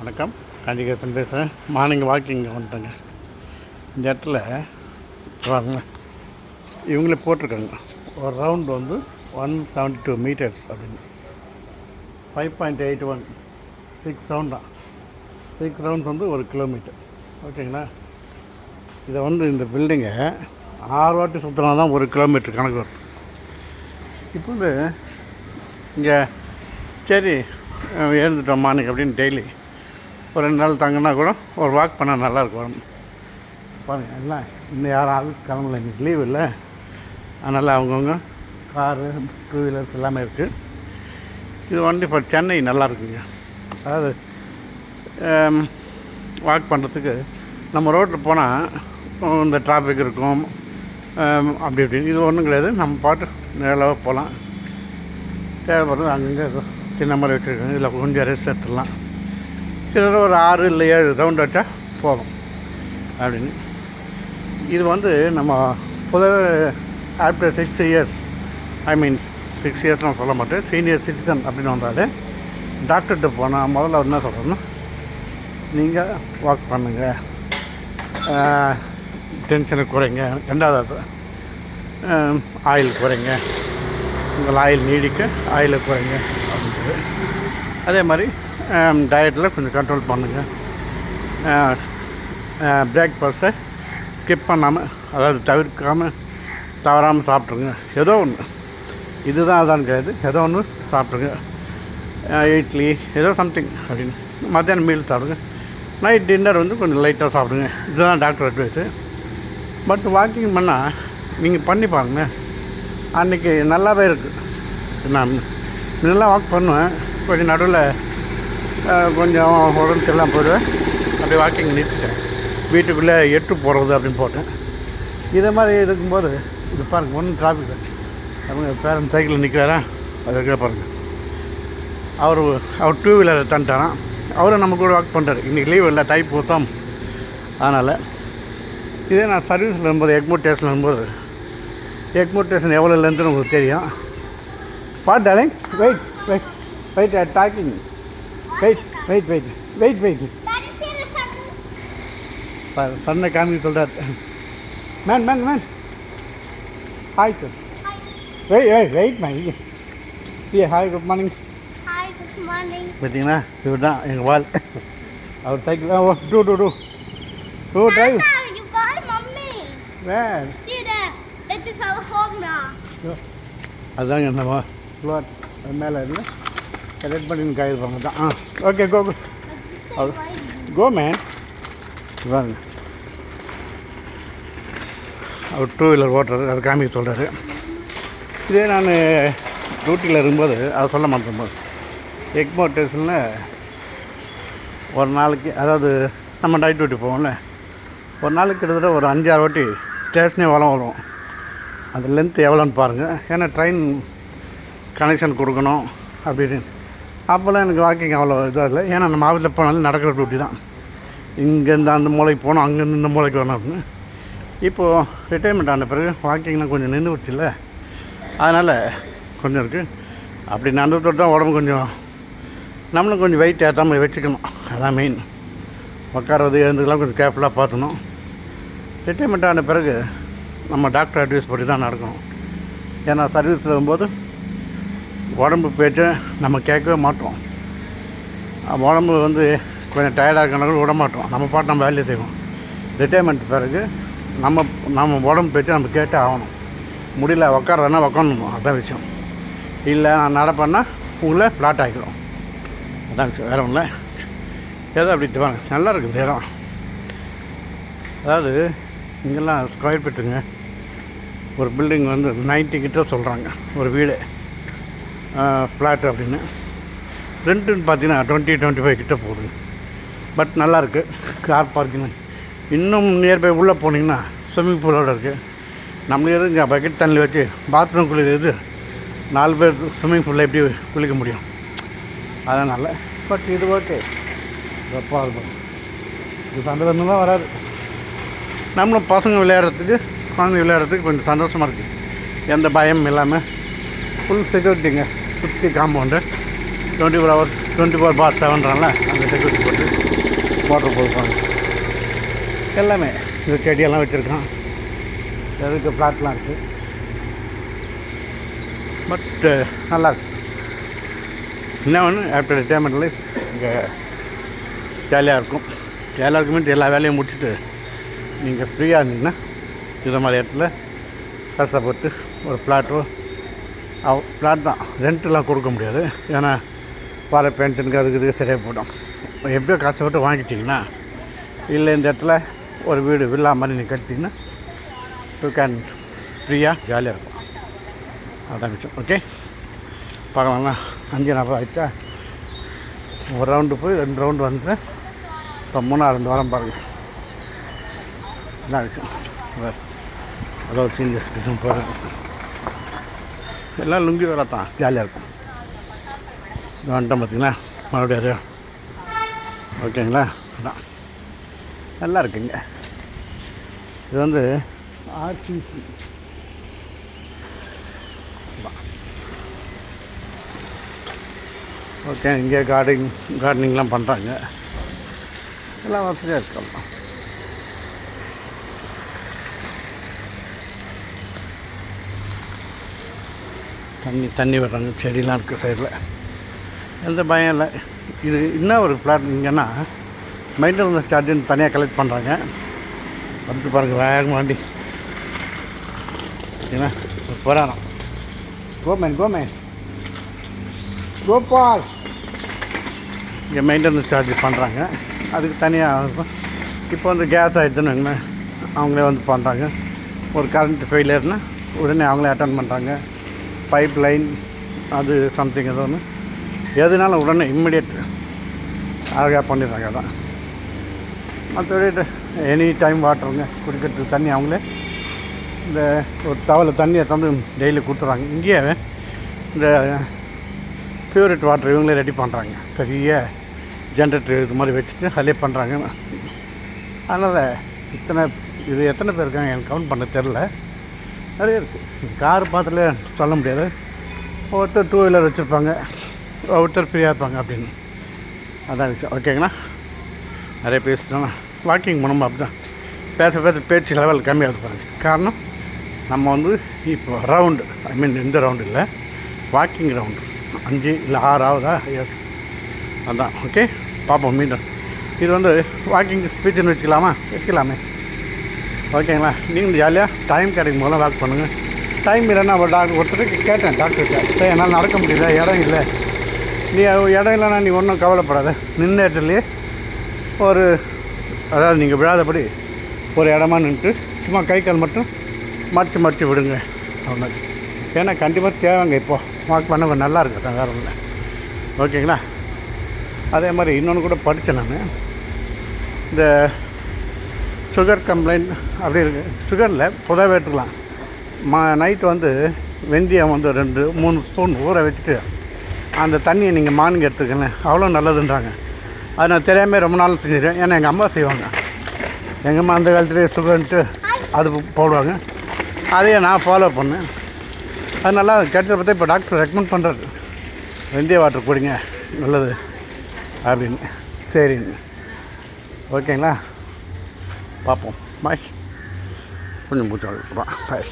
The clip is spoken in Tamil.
வணக்கம். காஞ்சிகேசன் பேசுகிறேன். மார்னிங் வாக்கிங் வந்துட்டேங்க. இந்த இடத்துல வாங்க இவங்களே போட்டிருக்காங்க. ஒரு ரவுண்ட் வந்து ஒன் செவன்டி டூ மீட்டர்ஸ் அப்படின்னு. Five point eight one six round தான். சிக்ஸ் ரவுண்ட்ஸ் வந்து ஒரு கிலோமீட்டர் ஓகேங்களா? இதை வந்து இந்த பில்டிங்கை ஆறு வாட்டி சுற்றினா தான் ஒரு கிலோமீட்டர் கணக்கு வரும். இப்போ வந்து இங்கே சரி எழுந்துட்டோம் மார்னிங் அப்படின்னு டெய்லி ஒரு ரெண்டு நாள் தங்கினா கூட ஒரு வாக் பண்ணால் நல்லாயிருக்கும் பாருங்கள் பாருங்க எல்லாம் இன்னும் யாரும் ஆஃபீஸ் கிளம்பல இன்னைக்கு லீவ் இல்லை. அதனால் அவங்கவுங்க காரு டூ வீலர்ஸ் எல்லாமே இருக்குது இது வண்டி இப்போ சென்னை நல்லா இருக்குங்க. அதாவது வாக் பண்ணுறதுக்கு நம்ம ரோட்டில் போனால் இந்த டிராஃபிக் இருக்கும். அப்படி இப்படின்னு. இது ஒன்றும் கிடையாது. நம்ம பாட்டு நேராக போகலாம். தேவைப்படுறது அங்கங்கே சின்ன மாதிரி வச்சுருக்காங்க. இதில் கொஞ்சம் ரெஸ்ட் எடுத்துடலாம். கிட்டத்தட்ட ஒரு ஆறு இல்லை ஏழு ரவுண்ட் வச்சா போதும் அப்படின்னு. இது வந்து நம்ம பொதுவாக after six years I mean six years நான் சொல்ல மாட்டேன். சீனியர் சிட்டிசன் அப்படின்னு வந்தாலே டாக்டர்கிட்ட போனால் முதல்ல என்ன சொல்கிறேன்னா நீங்கள் வாக் பண்ணுங்கள் டென்ஷனை குறைங்க. ரெண்டாவது ஆயில் குறைங்க. உங்கள் ஆயில் நீடிக்க ஆயிலை குறைங்க. அப்படின்றது அதே மாதிரி டயட்டில் கொஞ்சம் கண்ட்ரோல் பண்ணுங்கள் பிரேக்ஃபாஸ்ட்டை ஸ்கிப் பண்ணாமல் அதாவது தவிர்க்காமல் தவறாமல் சாப்பிட்ருங்க ஏதோ ஒன்று இதுதான் அதான் கிடையாது ஏதோ ஒன்று சாப்பிட்ருங்க இட்லி ஏதோ சம்திங் அப்படின்னு. மத்தியானம் மீல் சாப்பிடுங்க. நைட் டின்னர் வந்து கொஞ்சம் லைட்டாக சாப்பிடுங்க. இதுதான் டாக்டர் அட்வைஸு பட் வாக்கிங் பண்ணால் நீங்கள் பண்ணி பாருங்க. அன்றைக்கி நல்லாவே இருக்குது நான் நல்லா வாக் பண்ணுவேன். கொஞ்சம் நடுவில் கொஞ்சம் உடம்பு சரியில்லாமல் போயிடுவேன். அப்படியே வாக்கிங் நிறுத்திட்டேன். வீட்டுக்குள்ளே எட்டு போகிறது அப்படின்னு போட்டேன். இதே மாதிரி இருக்கும்போது இது பாருங்கள் ஒன்றும் டிராஃபிக் அவங்க பேரன் சைக்கிளில் நிற்கிறாரா இருக்கிற பாருங்கள் அவர் அவர் டூ வீலர் தந்துட்டாராம். அவரும் நம்ம கூட வாக் பண்ணுறாரு இன்றைக்கி லீவ் இல்லை தை பூத்தம். அதனால் இதே நான் சர்வீஸில் இருக்கும்போது எக்மோட் ஸ்டேஷனில் இருக்கும்போது எக்மோட் ஸ்டேஷன் எவ்வளோ லென்த்துன்னு உங்களுக்கு தெரியும். What darling wait wait wait talking wait wait wait wait wait சன்னை காமிக்க சொல்கிறார் man man man hi sir wait wait wait man ஏ hi good morning Hi, good morning. பார்த்தீங்கன்னா இவர் தான் எங்கள் வால் அவர் cycle oh two two two two drive. Van. அதுதாங்க அது மேலே இருந்து கலெக்ட் பண்ணி காயிருப்பாங்க தான் ஆ okay go go Let's go man வாங்க. அவர் டூ வீலர் ஓட்டுறது அது காமிக்க சொல்கிறாரு இதே நான் டியூட்டியில் இருக்கும்போது அதை சொல்ல மாட்டேன் போது எக்மோ ஸ்டேஷனில் ஒரு நாளைக்கு அதாவது நம்ம நைட் டியூட்டி போவோம்ல. ஒரு நாளைக்கு கிட்டத்தட்ட ஒரு அஞ்சாறு வாட்டி ஸ்டேஷனே வளம் வரும். அந்த லென்த்து எவ்வளோன்னு பாருங்கள் ஏன்னா ட்ரெயின் கனெக்ஷன் கொடுக்கணும் அப்படின்னு. அப்போல்லாம் எனக்கு வாக்கிங் அவ்வளோ இதாக இல்லை. ஏன்னா நம்ம ஆஃபீஸில் போனாலும் நடக்கிற டியூட்டி தான் இங்கேருந்து அந்த மூலைக்கு போகணும் அங்கேருந்து இந்த மூலைக்கு வரணும் அப்படின்னு. இப்போது ரிட்டைர்மெண்ட் ஆன பிறகு வாக்கிங்லாம் கொஞ்சம் நின்று விட்டுல அதனால் கொஞ்சம் இருக்குது அப்படி நடந்து தான் உடம்பு கொஞ்சம் நம்மளும் கொஞ்சம் வெயிட் ஏற்றாமல் வச்சுக்கணும். அதான் மெயின் உட்காரது எழுந்துக்கலாம் கொஞ்சம் கேர்ஃபுல்லாக பார்த்துக்கணும். ரிட்டைர்மெண்ட் ஆன பிறகு நம்ம டாக்டர் அட்வைஸ் படி தான் நடக்கணும். ஏன்னா சர்வீஸில் வரும்போது உடம்பு போய்ட்டு நம்ம கேட்கவே மாட்டோம். உடம்பு வந்து கொஞ்சம் டயர்டாக இருக்கனால விட மாட்டோம் நம்ம பாட்டு நம்ம வேலையை செய்வோம். ரிட்டைர்மெண்ட் பிறகு நம்ம நம்ம உடம்பு போய்ட்டு நம்ம கேட்டே ஆகணும். முடியல உட்காரனா உக்காரணும். அதான் விஷயம். இல்லை நான் நடப்பேன்னா உங்களை ஃப்ளாட் ஆகிடும் அதான் விஷயம். வேறு ஒன்றும் ஏதோ அப்படி வாங்க நல்லா இருக்குது இடம். அதாவது இங்கெல்லாம் ஸ்கொயர் ஃபீட்டுங்க ஒரு பில்டிங் வந்து 90 கிட்ட சொல்கிறாங்க ஒரு வீடு. ஃப்ளாட் அப்படின்னு. ரெண்ட்டுன்னு பார்த்தீங்கன்னா டுவெண்ட்டி டுவெண்ட்டி ஃபைவ் கிட்டே போகுது. பட் நல்லாயிருக்கு கார் பார்க்கிங் இன்னும் நியர்பை உள்ளே போனீங்கன்னா ஸ்விம்மிங் பூலோட இருக்குது நம்மளுக்கு எதுவும் இங்கே பக்கெட் தண்ணி வச்சு பாத்ரூம் குளிக்கிறது நாலு பேர் ஸ்விம்மிங் பூலில் எப்படி குளிக்க முடியும்? அதனால் பட் இது ஓகே வெப்பம் இருக்கும் இது சண்டை தான் வராது. நம்மளும் பசங்க விளையாடுறதுக்கு குழந்தை விளையாடுறதுக்கு கொஞ்சம் சந்தோஷமாக இருக்குது எந்த பயம் இல்லாமல் ஃபுல் செக்யூரிட்டிங்க சுற்றி compound twenty four hours twenty four for செவன்றான்ல அந்த செக்யூரிட்டி போட்டு மோட்டர் போடுவாங்க எல்லாமே. இது செடியெல்லாம் வச்சுருக்கான். எதுக்கு பிளாட்லாம் இருக்குது பட் நல்லா இருக்கு. என்ன ஒன்று ஆஃப்டர் ரிட்டையர்மெண்ட் லைஃப் இங்கே ஜாலியாக இருக்கும். ஜாலியாக இருக்குமே எல்லா வேலையும் முடிச்சுட்டு நீங்கள் ஃப்ரீயாக இருந்தீங்கன்னா இது மாதிரி இடத்துல கஷ்டப்பட்டு ஒரு பிளாட்டோ பிளாட் தான். ரெண்ட்டெலாம் கொடுக்க முடியாது. ஏன்னா பாறை பென்ஷனுக்கு அதுக்கு இதுக்கு சரியாக போய்டும். எப்படியோ கஷ்டப்பட்டு வாங்கிட்டிங்கன்னா இல்லை இந்த இடத்துல ஒரு வீடு வில்லா மாதிரி நீங்கள் கட்டிங்கன்னா யூ கேன் ஃப்ரீயாக ஜாலியாக இருக்கும். அதான் மிச்சம். ஓகே பார்க்கலாம்னா அஞ்சு நாற்பது ஆகிடுச்சா ஒரு ரவுண்டு போய் ரெண்டு ரவுண்டு வந்து இப்போ மூணாறு ரெண்டு வாரம் பாருங்கள் இதான் விஷயம் அதோ சீனியர்ஸ் டிசன் போகிறது எல்லாம் லுங்கி வேலை தான். ஜாலியாக இருக்கும். இது வந்துட்டோம் பார்த்தீங்களா மறுபடியும் அது ஓகேங்களா? அதான். நல்லா இருக்குங்க. இது வந்து ஆர்டிசி. ஓகே இங்கே கார்டனிங் கார்டனிங்லாம் பண்ணுறாங்க எல்லாம் வசதியாக இருக்கலாம் தண்ணி தண்ணி விடுறாங்க செடிலாம் இருக்குது சைடில் எந்த பயம் இல்லை. இது என்ன ஒரு பிளாட் இங்கன்னா மெயின்டெனன்ஸ் சார்ஜுன்னு தனியாக கலெக்ட் பண்ணுறாங்க வந்து பாருங்கள் வேகமாக வண்டி. ஏன்னா போகிறாராம் கோமேன் கோமேன் கோபால் இங்கே மெயின்டெனன்ஸ் சார்ஜ் பண்ணுறாங்க அதுக்கு தனியாக இப்போ வந்து கேஸ் ஆகிடுதுன்னு வைங்களேன். அவங்களே வந்து பண்ணுறாங்க ஒரு கரண்ட் ஃபெயிலியர்னால் உடனே அவங்களே அட்டன் பண்ணுறாங்க பைப் லைன் அது சம்திங் ஏதோ ஒன்று எதுனாலும் உடனே இம்மிடியட் அழகாக பண்ணிடுறாங்க அதான். மற்றபடி எனி டைம் வாட்டருங்க குடிக்கிறதுக்கு தண்ணி அவங்களே. இந்த ஒரு தவளை தண்ணியை தந்து டெய்லி கொடுத்துறாங்க. இங்கேயே இந்த பியூரிட் வாட்டர் இவங்களே ரெடி பண்ணுறாங்க பெரிய ஜென்ரேட்டர் இது மாதிரி வச்சுட்டு அதிலே பண்ணுறாங்க அதனால் இத்தனை இது எத்தனை பேர் இருக்காங்க எனக்கு கவுண்ட் பண்ண தெரில நிறைய இருக்குது கார் பார்த்துல சொல்ல முடியாது. ஒருத்தர் டூ வீலர் வச்சுருப்பாங்க ஒருத்தர் ஃப்ரீயாக இருப்பாங்க அப்படின்னு. அதான் விஷயம். ஓகேங்கண்ணா நிறைய பேசிட்டோம். வாக்கிங் போனோம் அப்படி தான் பேச பேச பேச்சு லெவல் கம்மியாக இருப்பாங்க காரணம் நம்ம வந்து இப்போ ரவுண்டு ஐ மீன் இந்த ரவுண்டு இல்லை வாக்கிங் ரவுண்டு அஞ்சு இல்லை ஆறு ஆகுதா? எஸ் அதான். ஓகே பார்ப்போம் மீண்டும். இது வந்து வாக்கிங் ஸ்பீச்சுன்னு வச்சுக்கலாமா? வச்சுக்கலாமே. ஓகேங்களா? நீங்கள் ஜாலியாக டைம் கிடைக்கும் போதெல்லாம் வாக் பண்ணுங்கள் டைம் இல்லைன்னா ஒரு டாக்டர் ஒருத்தருக்கு கேட்டேன் டாக்டர்கிட்ட சார் என்னால் நடக்க முடியல இடம் இல்லை. நீ இடம் இல்லைன்னா நீ ஒன்றும் கவலைப்படாத. நின்ன இடத்துலையே ஒரு அதாவது நீங்கள் விழாதபடி ஒரு இடமா நின்றுட்டு சும்மா கை கால் மட்டும் மடித்து மடித்து விடுங்க. அவ்வளோ ஏன்னா கண்டிப்பாக தேவைங்க இப்போது வாக் பண்ண கொஞ்சம் நல்லா இருக்கட்டும் வேறு ஒன்று ஓகேங்களா? அதே மாதிரி இன்னொன்று கூட படித்தேன் நான். இந்த சுகர் கம்ப்ளைண்ட் அப்படி இருக்கு. சுகரில் புதாவே எடுத்துக்கலாம் மா நைட்டு வந்து வெந்தயம் வந்து ரெண்டு மூணு ஸ்பூன் ஊற வச்சுட்டு அந்த தண்ணியை நீங்கள் மானுங்க எடுத்துக்கங்க. அவ்வளோ நல்லதுன்றாங்க. அது நான் தெரியாமல் ரொம்ப நாள் செஞ்சிருக்கேன் ஏன்னா எங்கள் அம்மா செய்வாங்க. எங்கள் அம்மா அந்த காலத்துலேயே சுகர்ன்ட்டு அது போடுவாங்க. அதையே நான் ஃபாலோ பண்ணேன். அது நல்லா கெட்டதை பார்த்தா இப்போ டாக்டர் ரெக்கமெண்ட் பண்ணுறாரு வெந்தய வாட்டர் குடிங்க. நல்லது. அப்படின்னு. சரிங்க. ஓகேங்களா? பார்ப்போம். பாய் கொஞ்சம் மூச்சு பாய்